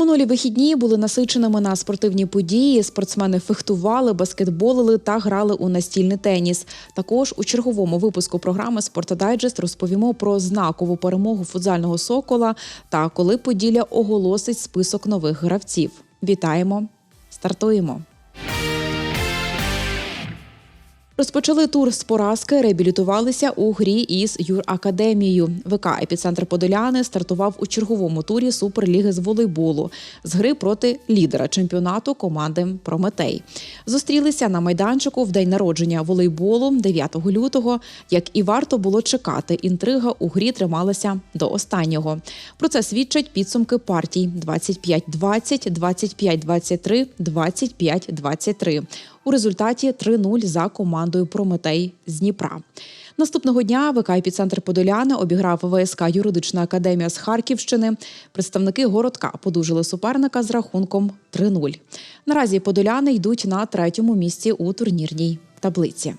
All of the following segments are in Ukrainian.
Минулі вихідні були насиченими на спортивні події. Спортсмени фехтували, баскетболили та грали у настільний теніс. Також у черговому випуску програми «Спортодайджест» розповімо про знакову перемогу футзального сокола та коли Поділля оголосить список нових гравців. Вітаємо! Стартуємо! Розпочали тур з поразки, реабілітувалися у грі із юракадемією. ВК «Епіцентр Подоляни стартував у черговому турі Суперліги з волейболу з гри проти лідера чемпіонату команди Прометей. Зустрілися на майданчику в день народження волейболу 9 лютого. Як і варто було чекати, інтрига у грі трималася до останнього. Про це свідчать підсумки партій 25-20, 25-23, 25-23. У результаті 3-0 за командою Прометей з Дніпра. Наступного дня ВК «Епіцентр Подоляни обіграв ВСК Юридична академія з Харківщини. Представники городка подужили суперника з рахунком 3-0. Наразі подоляни йдуть на третьому місці у турнірній таблиці.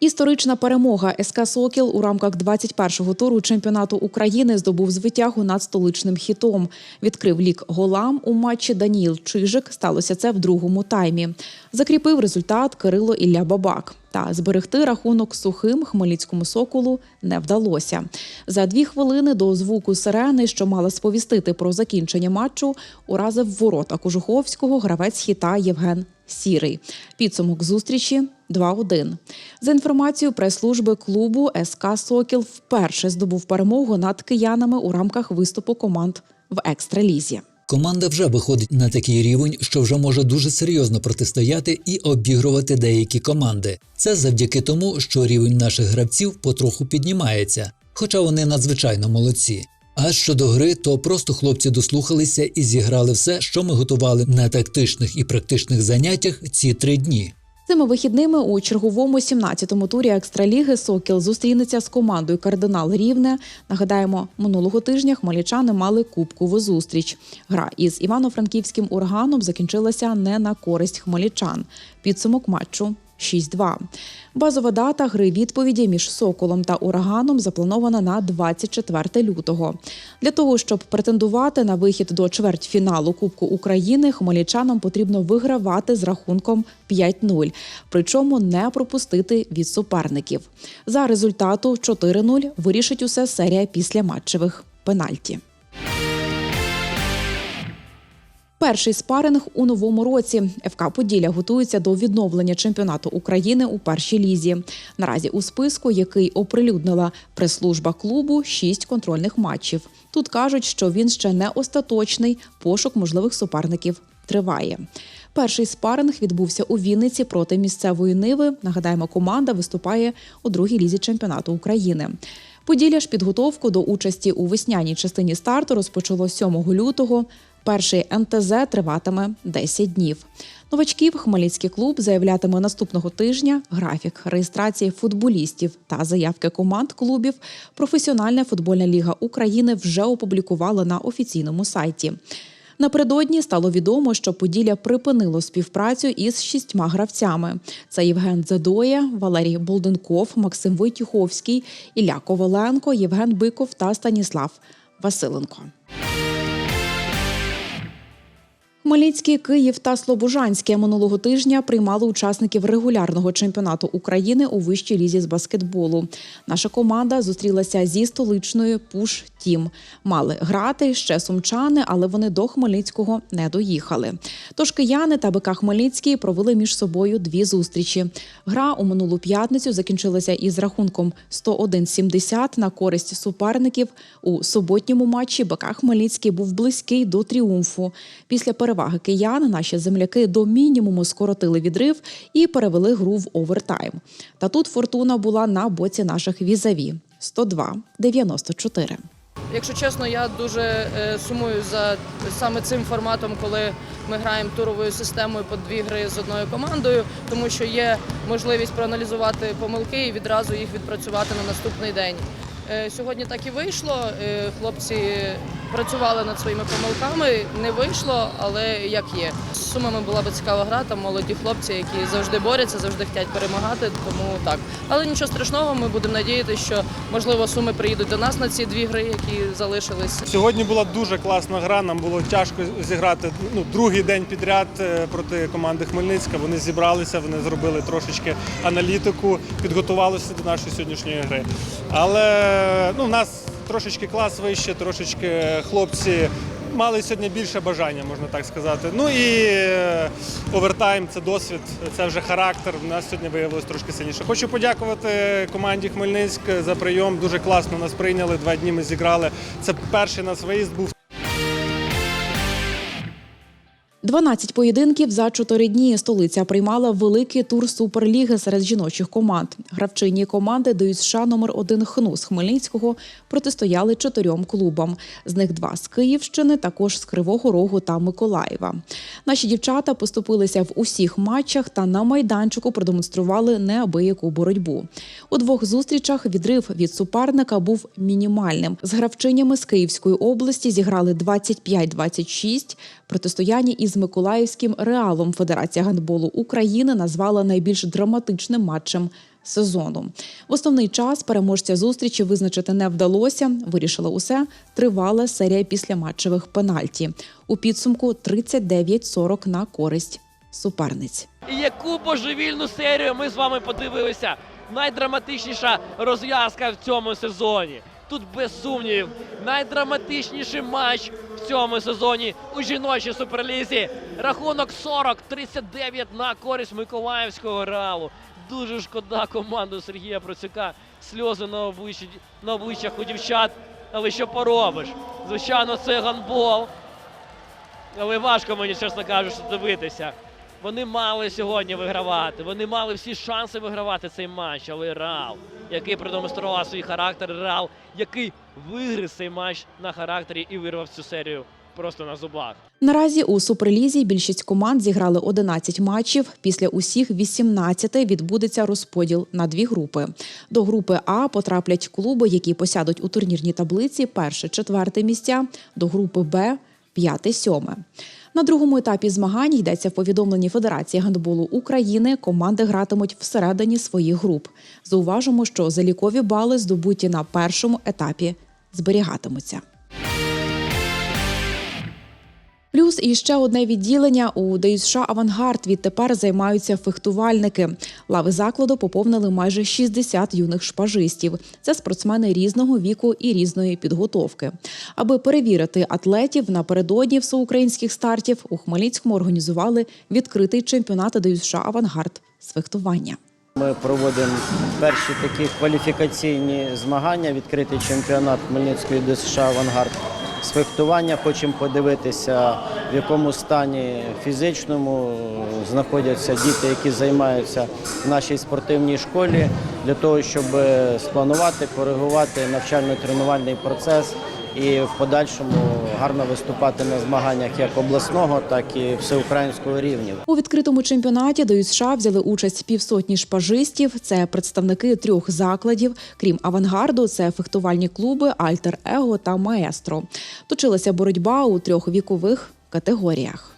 Історична перемога СК Сокіл у рамках 21-го туру чемпіонату України здобув звитягу над столичним хітом. Відкрив лік голам у матчі Даніїл Чижик. Сталося це в другому таймі. Закріпив результат Кирило Ілля Бабак. Та зберегти рахунок сухим хмельницькому соколу не вдалося. За дві хвилини до звуку сирени, що мала сповістити про закінчення матчу, уразив ворота Кожуховського гравець хіта Євген Сірий. Підсумок зустрічі 2-1. За інформацією прес-служби клубу СК Сокіл вперше здобув перемогу над киянами у рамках виступу команд в екстралізі. Команда вже виходить на такий рівень, що вже може дуже серйозно протистояти і обігрувати деякі команди. Це завдяки тому, що рівень наших гравців потроху піднімається, хоча вони надзвичайно молодці. А щодо гри, то просто хлопці дослухалися і зіграли все, що ми готували на тактичних і практичних заняттях ці три дні. Цими вихідними у черговому 17-му турі екстраліги Сокіл зустрінеться з командою Кардинал Рівне. Нагадаємо, минулого тижня хмельничани мали кубкову зустріч. Гра із Івано-Франківським ураганом закінчилася не на користь хмельничан. Підсумок матчу 6-2. Базова дата гри відповіді між Соколом та Ураганом запланована на 24 лютого. Для того, щоб претендувати на вихід до чвертьфіналу Кубку України, хмельничанам потрібно вигравати з рахунком 5-0, причому не пропустити від суперників. За результату 4-0 вирішить усе серія після матчевих пенальті. Перший спаринг у новому році ФК Поділля готується до відновлення чемпіонату України у першій лізі. Наразі у списку, який оприлюднила прес-служба клубу, шість контрольних матчів. Тут кажуть, що він ще не остаточний. Пошук можливих суперників триває. Перший спаринг відбувся у Вінниці проти місцевої Ниви. Нагадаємо, команда виступає у другій лізі чемпіонату України. Поділля ж підготовку до участі у весняній частині старту розпочало 7 лютого. Перший НТЗ триватиме 10 днів. Новачків Хмельницький клуб заявлятиме наступного тижня графік реєстрації футболістів та заявки команд клубів. Професіональна футбольна ліга України вже опублікувала на офіційному сайті. Напередодні стало відомо, що Поділля припинило співпрацю із шістьма гравцями: це Євген Задоя, Валерій Болденков, Максим Войтюховський, Ілля Коваленко, Євген Биков та Станіслав Василенко. Хмельницький, Київ та Слобожанське минулого тижня приймали учасників регулярного чемпіонату України у вищій лізі з баскетболу. Наша команда зустрілася зі столичною Пуш Тім. Мали грати ще сумчани, але вони до Хмельницького не доїхали. Тож кияни та БК Хмельницький провели між собою дві зустрічі. Гра у минулу п'ятницю закінчилася із рахунком 101-70 на користь суперників. У суботньому матчі БК Хмельницький був близький до тріумфу. Після переваги киян наші земляки до мінімуму скоротили відрив і перевели гру в овертайм. Та тут фортуна була на боці наших візаві 102-94. Якщо чесно, я дуже е, сумую за саме цим форматом, коли ми граємо туровою системою по дві гри з одною командою, тому що є можливість проаналізувати помилки і відразу їх відпрацювати на наступний день. Е, Сьогодні так і вийшло. Е, Хлопці працювали над своїми помилками. Не вийшло, але як є. З сумами була би цікава гра. Там молоді хлопці, які завжди борються, завжди хочуть перемагати. Тому так. Але нічого страшного. Ми будемо надіятися, що можливо суми приїдуть до нас на ці дві гри, які залишились. Сьогодні була дуже класна гра. Нам було тяжко зіграти ну, другий день підряд е, проти команди Хмельницька. Вони зібралися, вони зробили трошечки аналітику, підготувалися до нашої сьогоднішньої гри. Але ну, у нас трошечки клас вище, трошечки хлопці. Мали сьогодні більше бажання, можна так сказати. Ну і е, овертайм це досвід, це вже характер. У нас сьогодні виявилось трошки сильніше. Хочу подякувати команді Хмельницьк за прийом. Дуже класно нас прийняли. Два дні ми зіграли. Це перший нас виїзд був. 12 поєдинків за 4 дні столиця приймала великий тур суперліги серед жіночих команд. Гравчині команди дають США номер 1 ХНУ з Хмельницького протистояли чотирьом клубам. З них два з Київщини, також з Кривого Рогу та Миколаєва. Наші дівчата поступилися в усіх матчах та на майданчику продемонстрували неабияку боротьбу. У двох зустрічах відрив від суперника був мінімальним. З гравчинями з Київської області зіграли 25-26. Протистояння із Миколаївським реалом Федерація гандболу України назвала найбільш драматичним матчем сезону. В основний час переможця зустрічі визначити не вдалося. Вирішила усе тривала серія післяматчевих пенальті. У підсумку 39-40 на користь суперниць. Яку божевільну серію ми з вами подивилися. Найдраматичніша розв'язка в цьому сезоні. Тут без сумнівів найдраматичніший матч в цьому сезоні у жіночій суперлізі. Рахунок 40-39 на користь Миколаївського реалу. Дуже шкода команду Сергія Процюка. Сльози на обличчі на обличчях у дівчат. Але що поробиш? Звичайно, це гандбол. Але важко мені, чесно кажучи, дивитися. Вони мали сьогодні вигравати. Вони мали всі шанси вигравати цей матч. Але Реал, який продемонстрував свій характер, Реал, який виграв цей матч на характері і вирвав цю серію просто на зубах. Наразі у суперлізі більшість команд зіграли 11 матчів. Після усіх 18 відбудеться розподіл на дві групи. До групи А потраплять клуби, які посядуть у турнірній таблиці перше, четверте місця. До групи Б п'яте, сьоме. На другому етапі змагань йдеться в повідомленні Федерації гандболу України. Команди гратимуть всередині своїх груп. Зауважимо, що залікові бали здобуті на першому етапі зберігатимуться. Плюс і ще одне відділення у ДЮСШ Авангард відтепер займаються фехтувальники. Лави закладу поповнили майже 60 юних шпажистів. Це спортсмени різного віку і різної підготовки. Аби перевірити атлетів напередодні всеукраїнських стартів у Хмельницькому організували відкритий чемпіонат ДЮСШ Авангард з фехтування. Ми проводимо перші такі кваліфікаційні змагання, відкритий чемпіонат Хмельницької ДСШ «Авангард» з фехтування. Хочемо подивитися, в якому стані фізичному знаходяться діти, які займаються в нашій спортивній школі, для того, щоб спланувати, коригувати навчально-тренувальний процес і в подальшому гарно виступати на змаганнях як обласного, так і всеукраїнського рівня. У відкритому чемпіонаті до США взяли участь півсотні шпажистів. Це представники трьох закладів. Крім авангарду, це фехтувальні клуби Альтер Его та Маестро. Точилася боротьба у трьох вікових категоріях.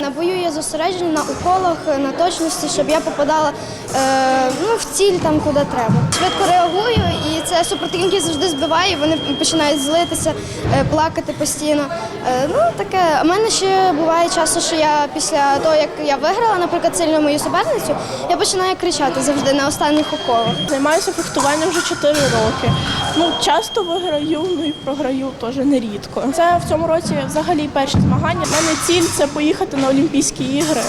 На бою я зосереджена на уколах, на точності, щоб я попадала е, ну, в ціль там, куди треба. Швидко реагую, і це супротивники завжди збиває, вони починають злитися, е, плакати постійно. Е, ну, таке. У мене ще буває часу, що я після того, як я виграла, наприклад, сильно мою суперницю, я починаю кричати завжди на останніх уколах. Займаюся фехтуванням вже 4 роки. Ну, часто виграю, ну і програю теж нерідко. Це в цьому році взагалі перші змагання. У мене ціль це поїхати на Олімпійські ігри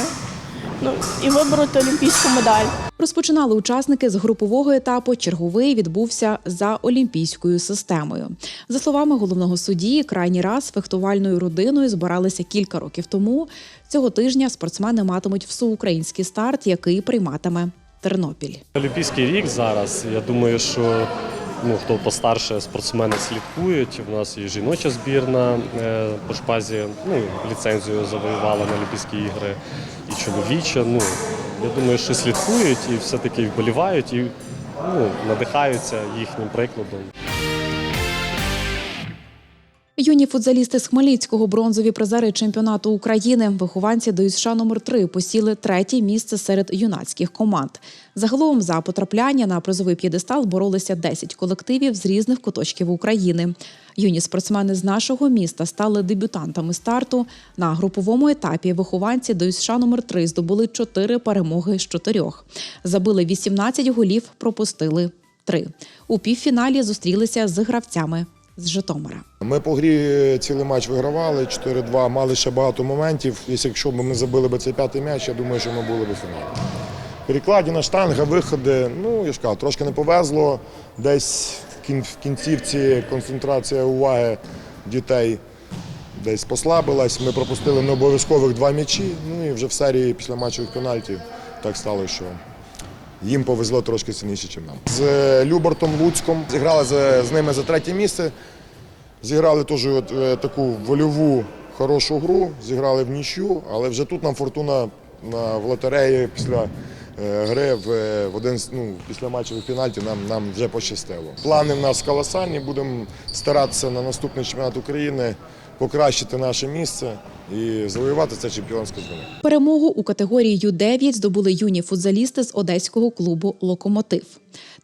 ну, і вибороти олімпійську медаль. Розпочинали учасники з групового етапу. Черговий відбувся за олімпійською системою. За словами головного судді, крайній раз фехтувальною родиною збиралися кілька років тому. Цього тижня спортсмени матимуть всеукраїнський старт, який прийматиме Тернопіль. Олімпійський рік зараз. Я думаю, що ну, хто постарше спортсмени слідкують. У нас і жіноча збірна е, по шпазі ну, ліцензію завоювала на Олімпійські ігри, і чоловіча. Ну, я думаю, що слідкують і все-таки вболівають і ну, надихаються їхнім прикладом. Юні футзалісти з Хмельницького бронзові призери чемпіонату України. Вихованці до ІСШ номер 3 посіли третє місце серед юнацьких команд. Загалом за потрапляння на призовий п'єдестал боролися 10 колективів з різних куточків України. Юні спортсмени з нашого міста стали дебютантами старту. На груповому етапі вихованці до ІСШ номер 3 здобули 4 перемоги з 4. Забили 18 голів, пропустили 3. У півфіналі зустрілися з гравцями з Житомира. Ми по грі цілий матч вигравали 4-2, мали ще багато моментів. Якщо б ми забили б цей п'ятий м'яч, я думаю, що ми були б в фіналі. Перекладіна, штанга, виходи. Ну, я ж кажу, трошки не повезло. Десь в кінцівці концентрація уваги дітей десь послабилась. Ми пропустили необов'язкових два м'ячі. Ну і вже в серії після матчових пенальтів так стало, що їм повезло трошки сильніше, ніж нам. З е, Любортом Луцьком зіграли з, ними за третє місце. Зіграли теж е, таку вольову хорошу гру, зіграли в нічю, але вже тут нам фортуна на, в лотереї після е, гри в, в один ну, після матчевих пенальтів нам, нам вже пощастило. Плани в нас колосальні, будемо старатися на наступний чемпіонат України покращити наше місце і завоювати це чемпіонське звання. Перемогу у категорії Ю-9 здобули юні футзалісти з одеського клубу Локомотив.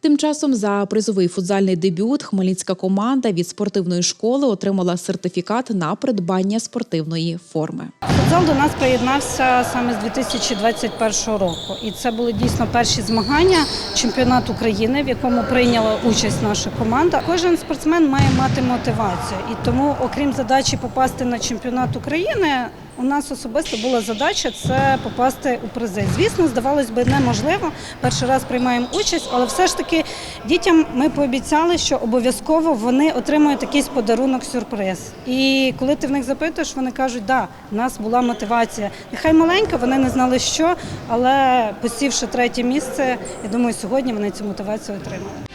Тим часом за призовий футзальний дебют хмельницька команда від спортивної школи отримала сертифікат на придбання спортивної форми. Футзал до нас приєднався саме з 2021 року, і це були дійсно перші змагання чемпіонат України, в якому прийняла участь наша команда. Кожен спортсмен має мати мотивацію, і тому, окрім задачі попасти на чемпіонат України, у нас особисто була задача це попасти у призи. Звісно, здавалось би, неможливо. Перший раз приймаємо участь, але все ж таки дітям ми пообіцяли, що обов'язково вони отримують якийсь подарунок сюрприз. І коли ти в них запитуєш, вони кажуть, да, в нас була мотивація. Нехай маленька, вони не знали що, але посівши третє місце, я думаю, сьогодні вони цю мотивацію отримали.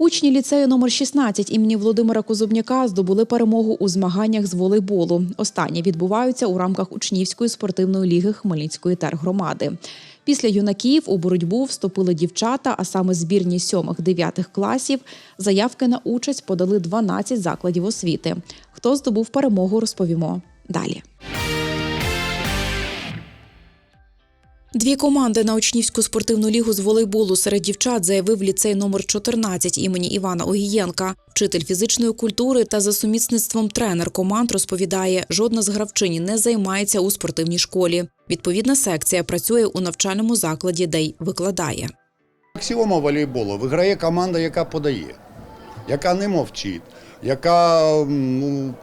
Учні ліцею номер 16 імені Володимира Козубняка здобули перемогу у змаганнях з волейболу. Останні відбуваються у рамках учнівської спортивної ліги Хмельницької тергромади. Після юнаків у боротьбу вступили дівчата, а саме збірні 7-9 класів. Заявки на участь подали 12 закладів освіти. Хто здобув перемогу, розповімо далі. Дві команди на учнівську спортивну лігу з волейболу серед дівчат заявив ліцей номер 14 імені Івана Огієнка. Вчитель фізичної культури та за сумісництвом тренер команд розповідає, жодна з гравчині не займається у спортивній школі. Відповідна секція працює у навчальному закладі, де й викладає. Аксіома волейболу виграє команда, яка подає, яка не мовчить, яка ну,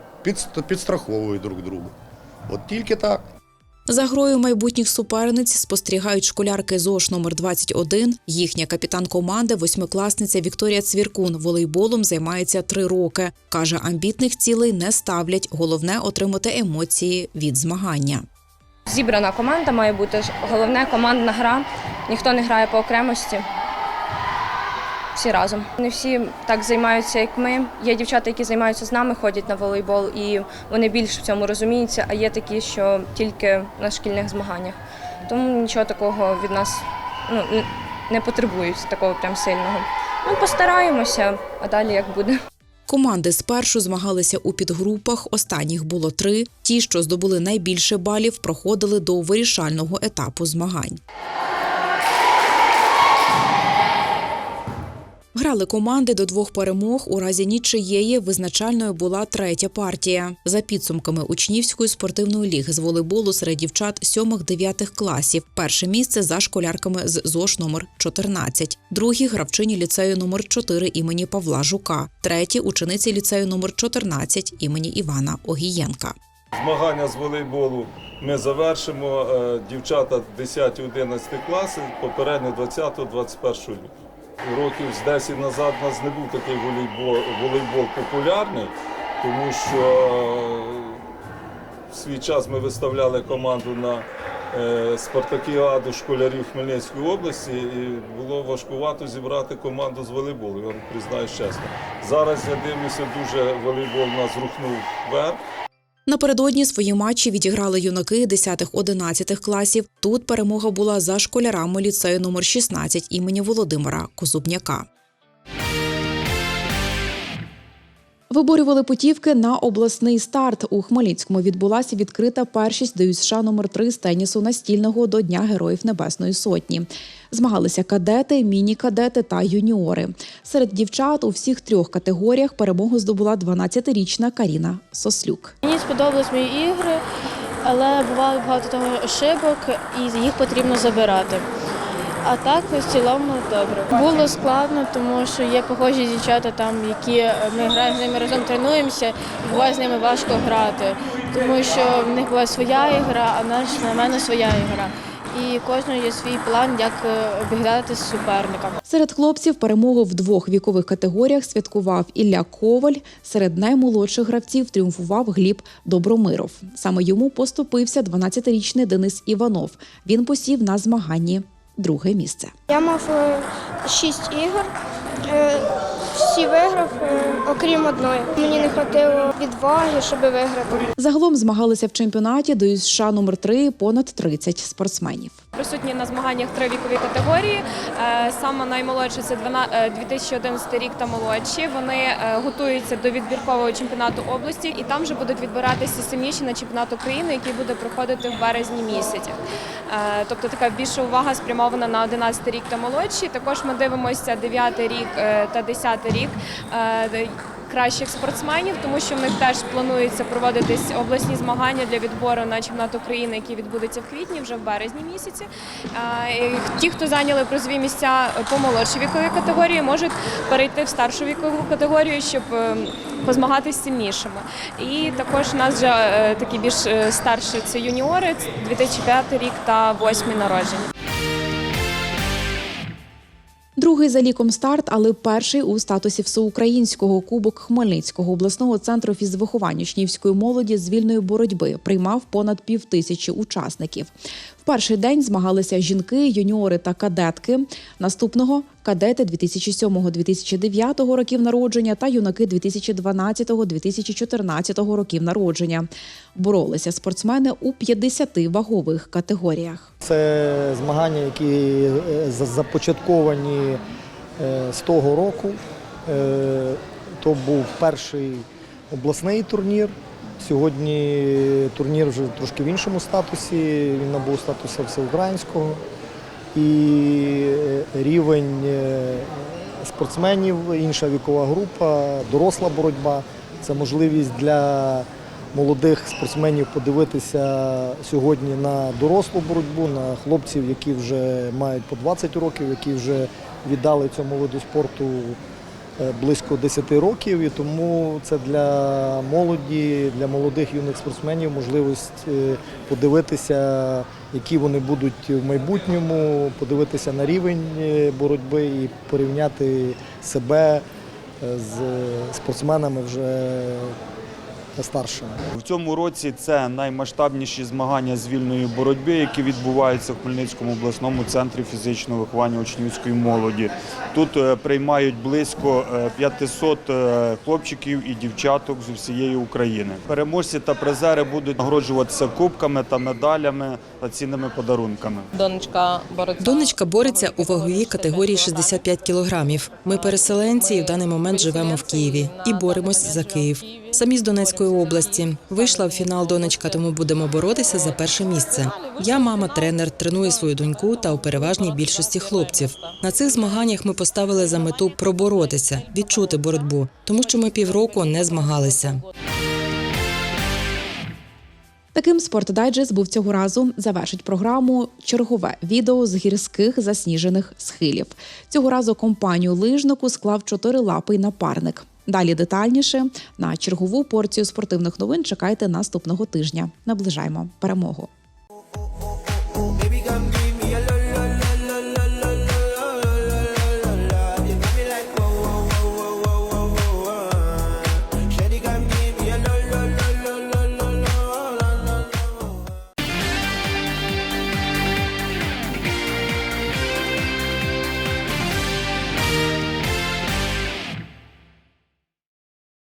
підстраховує друг друга. От тільки так. За грою майбутніх суперниць спостерігають школярки ЗОШ номер 21 Їхня капітан команди, восьмикласниця Вікторія Цвіркун, волейболом займається три роки. каже, амбітних цілей не ставлять. Головне отримати емоції від змагання. Зібрана команда має бути головне командна гра. Ніхто не грає по окремості. Всі разом. Не всі так займаються, як ми. Є дівчата, які займаються з нами, ходять на волейбол, і вони більш в цьому розуміються, а є такі, що тільки на шкільних змаганнях. Тому нічого такого від нас ну, не потребують, такого прям сильного. Ну, постараємося, а далі як буде. Команди спершу змагалися у підгрупах. Останніх було три. Ті, що здобули найбільше балів, проходили до вирішального етапу змагань. Грали команди до двох перемог. У разі нічиєї визначальною була третя партія. За підсумками учнівської спортивної ліги з волейболу серед дівчат 7-9 класів. Перше місце за школярками з ЗОШ номер 14. Другі гравчині ліцею номер 4 імені Павла Жука. Треті учениці ліцею номер 14 імені Івана Огієнка. Змагання з волейболу ми завершимо. Е, Дівчата 10-11 класи, попередньо 20-21 рік. Років з 10 назад у нас не був такий волейбол, волейбол популярний, тому що е, в свій час ми виставляли команду на е, спартакіаду школярів Хмельницької області і було важкувато зібрати команду з волейболу, я признаюсь чесно. Зараз я дивлюся, дуже волейбол нас рухнув вверх. Напередодні свої матчі відіграли юнаки 10-11 класів. Тут перемога була за школярами ліцею номер 16 імені Володимира Козубняка. Виборювали путівки на обласний старт. У Хмельницькому відбулася відкрита першість ДЮСШ номер 3 з тенісу настільного до Дня Героїв Небесної Сотні. Змагалися кадети, міні-кадети та юніори. Серед дівчат у всіх трьох категоріях перемогу здобула 12-річна Каріна Сослюк. Мені сподобались мої ігри, але бувало багато того ошибок, і їх потрібно забирати. А так в цілому добре. Було складно, тому що є похожі дівчата, там, які ми граємо з ними разом тренуємося, і буває з ними важко грати, тому що в них була своя ігра, а в нас на мене своя ігра. І кожного є свій план, як е, обіграти з суперником. Серед хлопців перемогу в двох вікових категоріях святкував Ілля Коваль. Серед наймолодших гравців тріумфував Гліб Добромиров. Саме йому поступився 12-річний Денис Іванов. Він посів на змаганні друге місце. Я мав е, шість ігор, е, всі виграв, е, окрім одної. Мені не вистачило відваги, щоб виграти. Загалом змагалися в чемпіонаті до США номер 3 понад 30 спортсменів. Присутні на змаганнях три вікові категорії. Саме наймолодші це 12 е, 2011 рік та молодші. Вони готуються до відбіркового чемпіонату області, і там вже будуть відбиратися сильніші на чемпіонат України, який буде проходити в березні місяці. Тобто така більша увага спрямована на 11 рік та молодші. Також ми дивимося 9 рік е, та 10 рік. е, кращих спортсменів, тому що в них теж планується проводитись обласні змагання для відбору на чемпіонат України, який відбудеться в квітні, вже в березні місяці. Ті, хто зайняли призові місця по молодшій віковій категорії, можуть перейти в старшу вікову категорію, щоб е, позмагатись сильнішими. І також у нас вже е, такі більш е, старші це юніори, це 2005 рік та 8 народження. Другий за ліком старт, але перший у статусі всеукраїнського кубок Хмельницького обласного центру фізвиховання учнівської молоді з вільної боротьби приймав понад півтисячі учасників. Перший день змагалися жінки, юніори та кадетки. Наступного кадети 2007-2009 років народження та юнаки 2012-2014 років народження. Боролися спортсмени у 50 вагових категоріях. Це змагання, які е, за- започатковані е, з того року. Е, То був перший обласний турнір. Сьогодні турнір вже трошки в іншому статусі. Він набув статусу всеукраїнського. І е, рівень е, спортсменів, інша вікова група, доросла боротьба. Це можливість для молодих спортсменів подивитися сьогодні на дорослу боротьбу, на хлопців, які вже мають по 20 років, які вже віддали цьому виду спорту близько 10 років. І тому це для молоді, для молодих юних спортсменів можливість е, подивитися, які вони будуть в майбутньому, подивитися на рівень е, боротьби і порівняти себе е, з спортсменами вже старшими. В цьому році це наймасштабніші змагання з вільної боротьби, які відбуваються в Хмельницькому обласному центрі фізичного виховання учнівської молоді. Тут е, приймають близько е, 500 е, хлопчиків і дівчаток з усієї України. Переможці та призери будуть нагороджуватися кубками та медалями та цінними подарунками. Донечка бореться. Донечка бореться у ваговій категорії 65 кілограмів. Ми переселенці і в даний момент живемо в Києві і боремось за Київ. Самі з Донецької області вийшла в фінал донечка, тому будемо боротися за перше місце. Я мама, тренер, треную свою доньку та у переважній більшості хлопців. На цих змаганнях ми поставили за мету проборотися, відчути боротьбу, тому що ми півроку не змагалися. Таким спортдайджест був цього разу. Завершить програму чергове відео з гірських засніжених схилів. Цього разу компанію лижнику склав чотирилапий напарник. Далі детальніше на чергову порцію спортивних новин чекайте наступного тижня. Наближаємо перемогу.